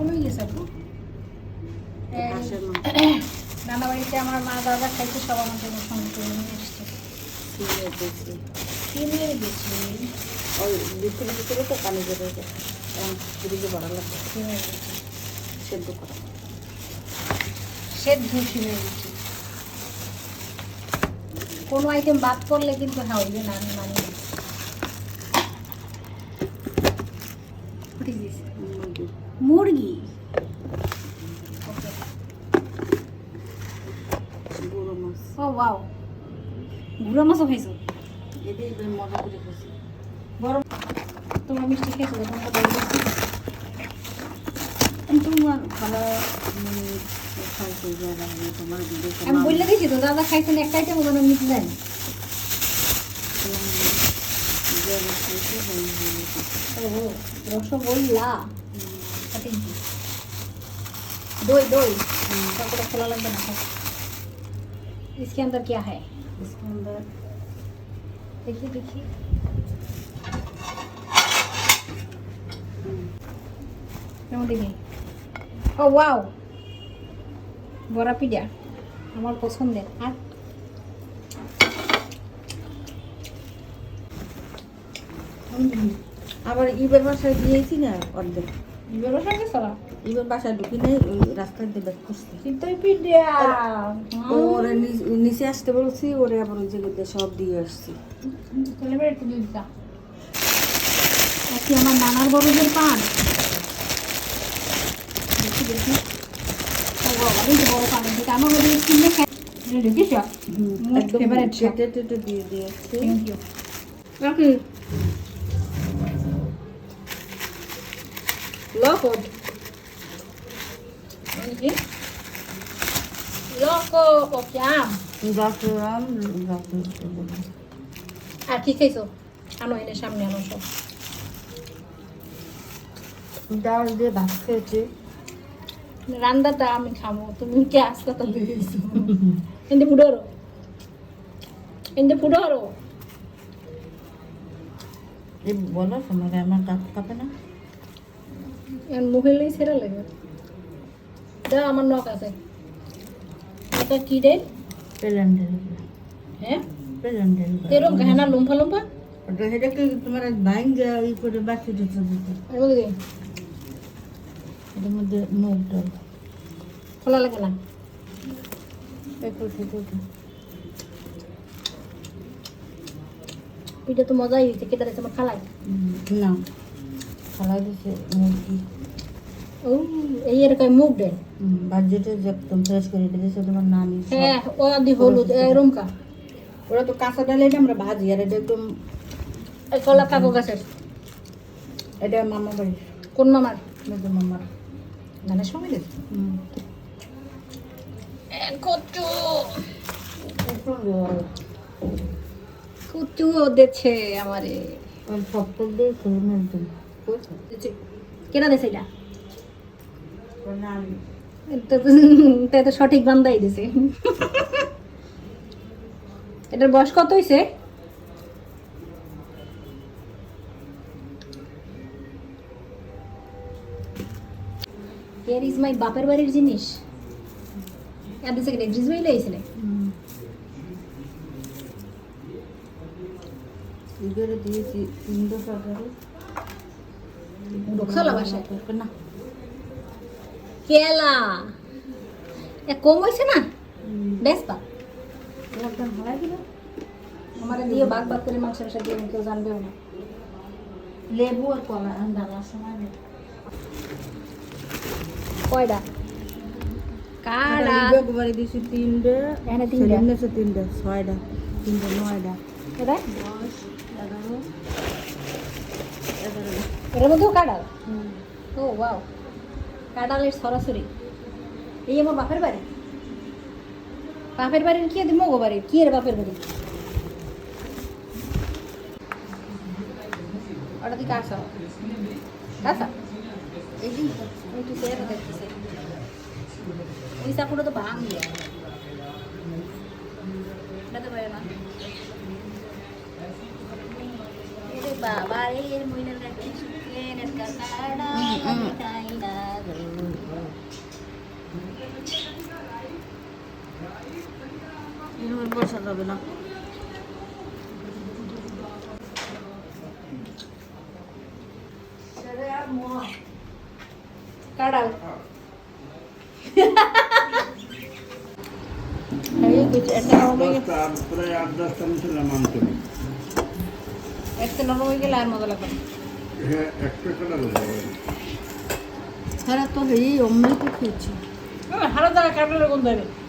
কমে গেছে আপু নানা বাড়িতে আমার মা দাদা খাইতে সব আমার জন্য সঙ্গে করে নিয়ে এসছে। কিনে গেছি ওই ভিতরে ভিতরে তো পানি ফ্রিজে লাগবে। কিনে গেছি সেদ্ধ করা। সেদ্ধ কিনে গেছি কোনো আইটেম বাদ করলে কিন্তু হ্যাঁ ওই যে না আমি মানি না What is this? মুরগি। মুরগি? গুঁড়ো মাছ। ও ওয়াও। গুঁড়ো মাছও খাইছো? এটাই মজা করে খেয়েছি গরম তোমরা মিষ্টি খেয়েছো তোমার ভালো মানে খাইছে তোমার আমি বললে দিয়েছি তো দাদা খাইছেন একটা আইটেম ওখানে মিট দেন ও রসগোল্লা কাটিং কি दही दही सबको खोला लग बना है इसके अंदर क्या है इसके अंदर देखिए देखिए কেমন দেখি ও ওয়াও বড়া পিজা আমার পছন্দের আর আবার ইবের বাসায় দিয়েছি না অর্ধেক। ব্যবসা কে চলা ইবের বাসায় ঢুকি নেই ওই রাস্তায় দিয়ে ব্যাক করছি। চিন্তাই পিজা ওরে নিচে আসতে বলছি ওরে আবার ওই জায়গাতে সব দিয়ে আসছি। আজকে আমার নানার বড়দের পান? দেখি দেখি। বড় পান এটা আমার মধ্যে কিনে খাই এটা দেখিস? মোর একদম টেটে দিয়ে দিয়েছি। থ্যাংক ইউ রাখি লকড কি লকো পকিয়াম রাখলাম রাখলাম আর কি খাইছো আনো এনে সামনে আনো সব ডাল দিয়ে ভাত খেয়েছি রান্দাটা আমি খাব তুমি কে হাসপাতাল দিয়েছ এতে পুডোরো এতে পুডোরো এই বলো তোমাকে আমার কাপ কাপে না মহিলাই সেরা লাগে। দা আমার নখ আছে। এটা কি রে? প্লেন্ডের হ্যাঁ? প্লেন্ডের এরকম কাহানা লম্ফা লম্ফা? ওটা সেটাকে তোমার ভাঙ্গা ই করে বাকি দিতে দিতে? মধ্যে কি? এটার মধ্যে মুগ ডাল খোলা লাগে না? একটু পিঠা তো মজাই হয়েছে কেটে দিয়েছে খালাই না। খালাই দিছে মুরগি। ও এই এরকম মুগ দেন বাজেটে যে একদম ফ্রেশ করে দিয়েছে তোমার নানি হ্যাঁ ও আদি হলুদ এরম কা ওরা তো কাঁচা ডাল এটা আমরা ভাজি আর এটা একদম এই কলা কাকু গাছের এটা মামা বাড়ি কোন মামার? মেজো মামার। মানে সময় দিয়েছে হুম। কচু। কচু দিচ্ছে আমারে। সপ্তাহ দিয়ে খেয়ে একদম কেনা দিছে এটা? তো সঠিক বান্দাই দিছে। এটার বয়স কত হয়েছে হিয়ার ইজ মাই বাপের বাড়ির জিনিস। দিছে কেন ড্রিজ মাইলে আইছিলে হুম। এগুলো দিয়েছি তিনশো টাকারে ঢোকসালা বাসায় না কেলা। এ কম হয়েছে না? বেশ পা একদম হারাই দিল। আমার দিয়ে বাঘ বাঘ করে মাংস মাংস দিয়ে কেউ জানবেও না। লেবু আর কলা ডালার সময় কয়টা কারা? বাড়ি দিয়েছি তিনটে এখানে তিনটা। সেলিম নেছে তিনটে ছয়টা তিনটে নয়টা এটা দশ এগারো এগারো। এটার মধ্যেও কাঁড়াল। ও ওয়াও কাঁড়ালের সরাসরি। এই আমার বাপের বাড়ি? বাপের বাড়ির কি দি মগো বাড়ির কি এর বাপের বাড়ি? ওটা দি কাটছ কাটছ এই দিন তো চেয়ারে দেখতেছে। ওই চাকুটা তো ভাঙ এটা তো পারে না? বাবা এর মহিলার গাড়ি ಇನ್ನು ವರ್ಷ ಅದಲ್ಲ ಕಡಲ್ ಎಷ್ಟು ನೋಡುವ ಮೊದಲ এই হয়ে হয়ে তো এই অমৃত খেয়েছি হারা দ্বারা কাটলে কোন হবে